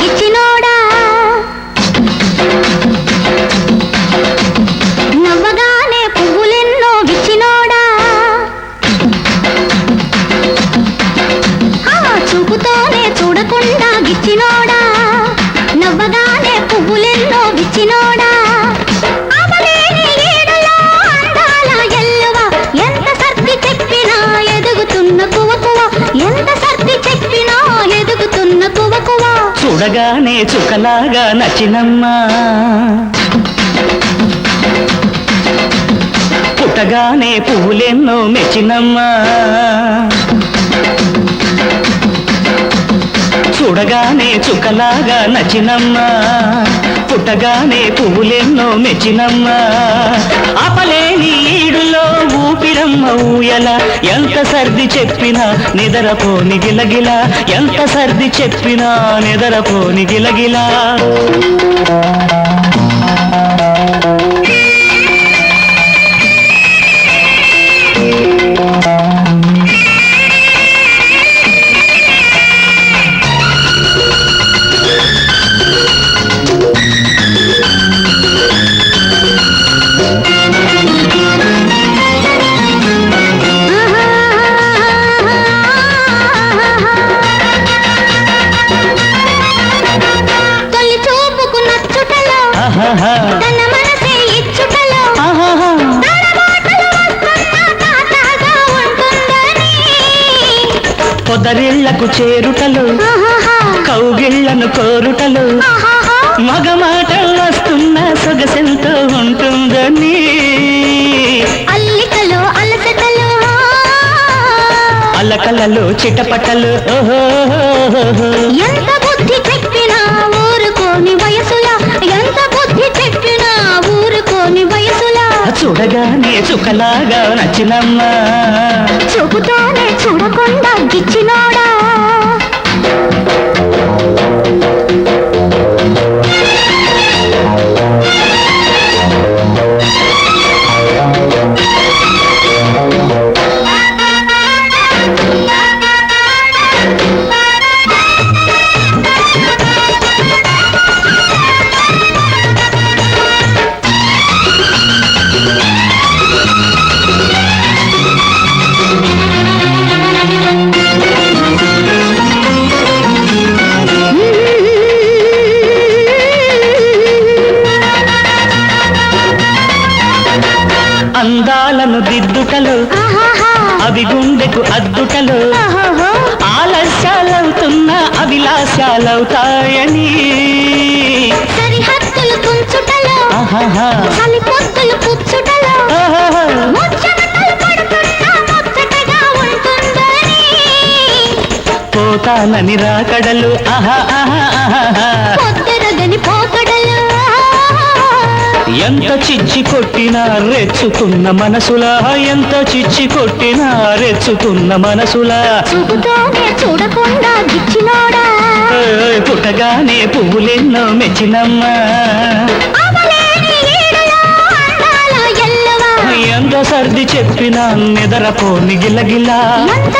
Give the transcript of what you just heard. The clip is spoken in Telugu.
గిచ్చినోడా నవ్వగానే చూపుతోనే చూడకుండా గిచ్చినో చూడగానే చుకలాగా నచ్చినమ్మా. పుట్టగానే పువ్వులెన్నో మెచ్చినమ్మా. చూడగానే చుక్కలాగా నచ్చినమ్మా. పుట్టగానే పువ్వులెన్నో మెచ్చినమ్మా. ఆపలేని ఈడులో ఊపిరమ్మ ఊయల. ఎంత సర్ది చెప్పినా నిదరపోని గిలగిల. ఎంత సర్ది చెప్పినా నిదరపోని గిలగిలా. పొదరిళ్ళకు చేరుటలు కౌగిళ్ళను కోరుటలు ఆహాహా. మగమాట వస్తున్న సొగసెంతో ఉంటుందని. అల్లికలో అలసటలో. అలకలలో చిటపటలు. ఎంత బుద్ధి చెప్పినా ఊరుకోని వయసులా. చూడగానే చుక్కలాగా నచ్చినమ్మా. చూపుతోనే చూడకుండా గిచ్చినోడా అవి గుండెకు అద్దుటలు. ఆలస్యాలవుతున్నా సరిహద్దులు పుచ్చుటలో. ఉంటుందని. పోతానని రాకడలు. ఆహా ఆహా ఆహా. ఎంత చిచ్చి కొట్టినా రెచ్చుతున్న మనసులా? ఎంత చిచ్చి కొట్టినా రెచ్చుతున్న మనసులా? చూపుతోనే చూడకుండా గిచ్చినోడా? ఓయ్ పుట్టగానే పువ్వులెన్నో మెచ్చినమ్మా? అవలేని ఈడులో అందాల ఎల్లవా? ఎంత సర్ది చెప్పినా నిదరపోని గిలగిలా? ఎంత